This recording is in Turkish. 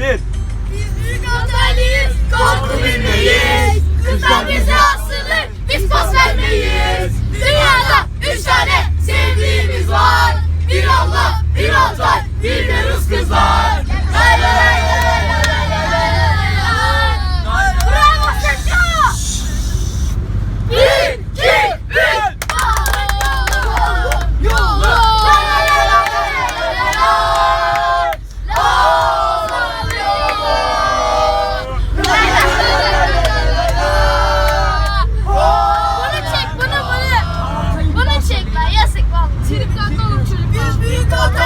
Bir. Biz büyük Antalya'yız, korku bilmeyiz. Kızlar bize asılır, biz pas vermeyiz. Dünyada üç tane sevdiğimiz var. Bir Allah, bir Altay, bir de Rus kızlar. Çocuklar. Biz büyük adam.